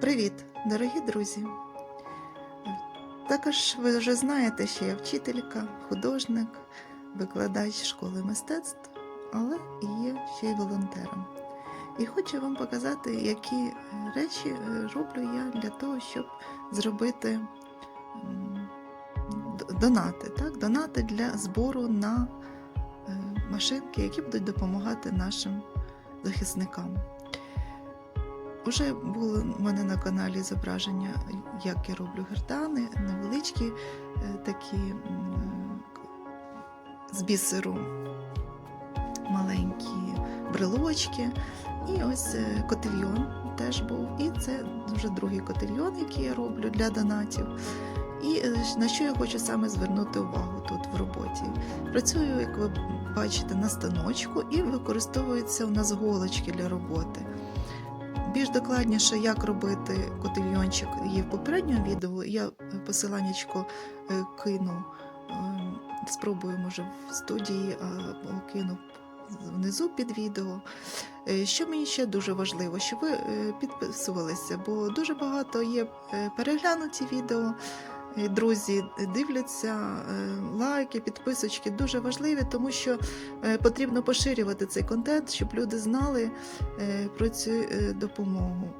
Привіт, дорогі друзі! Також ви вже знаєте, що я вчителька, художник, викладач школи мистецтв, але і є ще й волонтером. І хочу вам показати, які е, речі е, роблю я для того, щоб зробити донати, так? донати для збору на е, машинки, які будуть допомагати нашим захисникам. Уже було в мене на каналі зображення, як я роблю гертани, невеличкі е, такі з бісеру маленькі брелочки. І ось е, котельйон теж був. І це вже другий котельйон, який я роблю для донатів. І е, на що я хочу саме звернути увагу тут в роботі. Працюю, як ви бачите, на станочку і використовуються у нас голочки для роботи. Більш докладніше, як робити котельйончик, є в попередньому відео. Я посиланнячко е, кину, е, спробую, може, в студії або кину внизу під відео. Е, Що мені ще дуже важливо, щоб ви е, підписувалися, бо дуже багато є е, переглянуті відео. Друзі дивляться, е, лайки, підписочки дуже важливі, тому що е, потрібно поширювати цей контент, щоб люди знали е, про цю допомогу.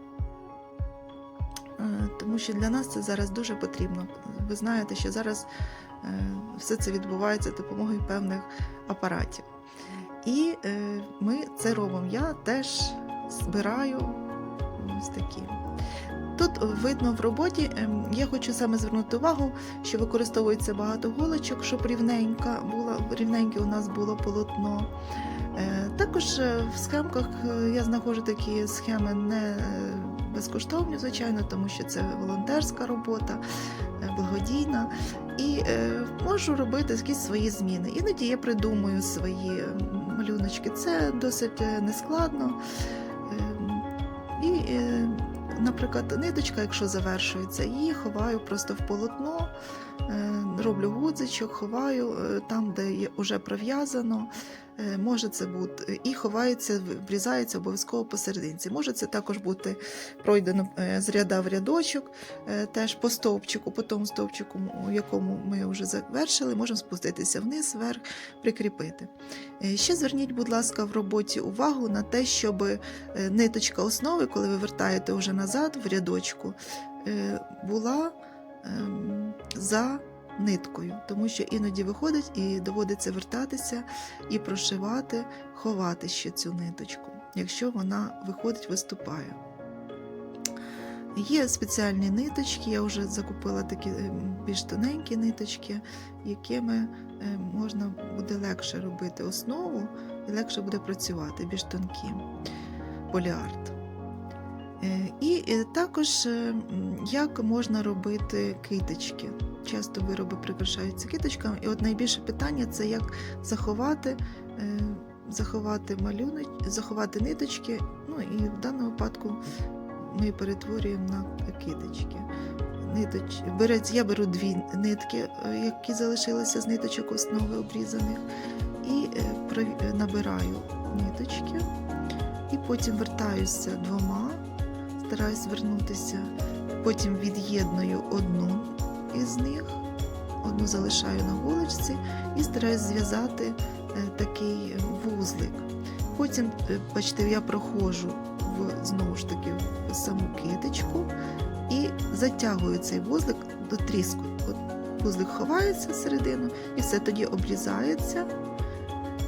Тому що для нас це зараз дуже потрібно. Ви знаєте, що зараз все це відбувається допомогою певних апаратів. І ми це робимо. Я теж збираю ось такі. Тут видно в роботі, ем, я хочу саме звернути увагу, що використовується багато голочок, щоб рівненька була, рівненьке у нас було полотно. Е, Також е, в схемках е, я знаходжу такі схеми не безкоштовні, звичайно, тому що це волонтерська робота, благодійна. І можу робити якісь свої зміни. Іноді я придумую свої малюночки. Це досить нескладно. Ем, І, наприклад, ниточка, якщо завершується, її ховаю просто в полотно, роблю гудзичок, ховаю е, там, де є вже пров'язано. Е, Може це бути і ховається, врізається обов'язково посерединці. Може це також бути пройдено е, з ряда в рядочок, е, теж по стовпчику, по тому стовпчику, у якому ми вже завершили, можемо спуститися вниз, вверх, прикріпити. Е, Ще зверніть, будь ласка, в роботі увагу на те, щоб е, ниточка основи, коли ви вертаєте вже назад в рядочку, е, була за ниткою, тому що іноді виходить і доводиться вертатися і прошивати, ховати ще цю ниточку, якщо вона виходить, виступає. Є спеціальні ниточки, я вже закупила такі ем, більш тоненькі ниточки, якими ем, можна буде легше робити основу і легше буде працювати, більш тонкі поліарт. Е, І е, також е, як можна робити киточки. Часто вироби прикрашаються киточками, і от найбільше питання це як заховати, заховати малюнок, заховати ниточки. Ну і в даному випадку ми перетворюємо на киточки. Ниточ... Я беру дві нитки, які залишилися з ниточок основи обрізаних, і набираю ниточки, і потім вертаюся двома, стараюсь вернутися, потім від'єдную одну із них, одну залишаю на вуличці і стараюсь зв'язати е, такий вузлик. Потім, е, бачите, я проходжу в, знову ж таки в саму киточку і затягую цей вузлик до тріску. От вузлик ховається всередину і все тоді обрізається.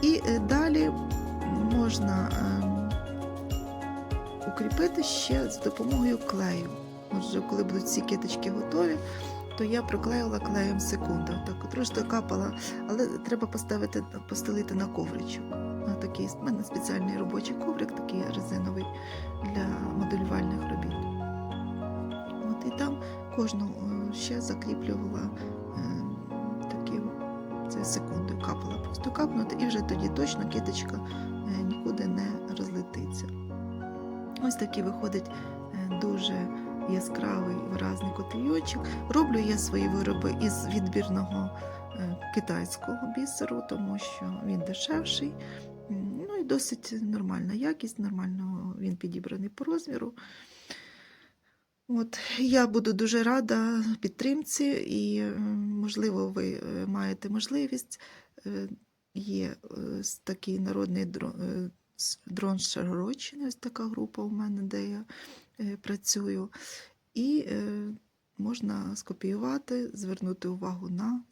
І е, далі можна ем, укріпити ще з допомогою клею. Отже, коли будуть ці киточки готові, то я проклеїла клеєм секунду. Так трошки капала, але треба поставити, постелити на ковричок. Такий в мене спеціальний робочий коврик, такий резиновий для моделювальних робіт. От і там кожну е, ще закріплювала е, таким це секундою, капала. Просто капнути, і вже тоді точно киточка Ось такий виходить е, дуже яскравий виразний котельйончик. Роблю я свої вироби із відбірного е, китайського бісеру, тому що він дешевший. Ну і досить нормальна якість, нормально він підібраний по розміру. От, я буду дуже рада підтримці, і, е, можливо, ви маєте можливість. Є такий народний дро- дрон Шаргородщини, ось така група у мене, де я е, працюю. І е, можна скопіювати, звернути увагу на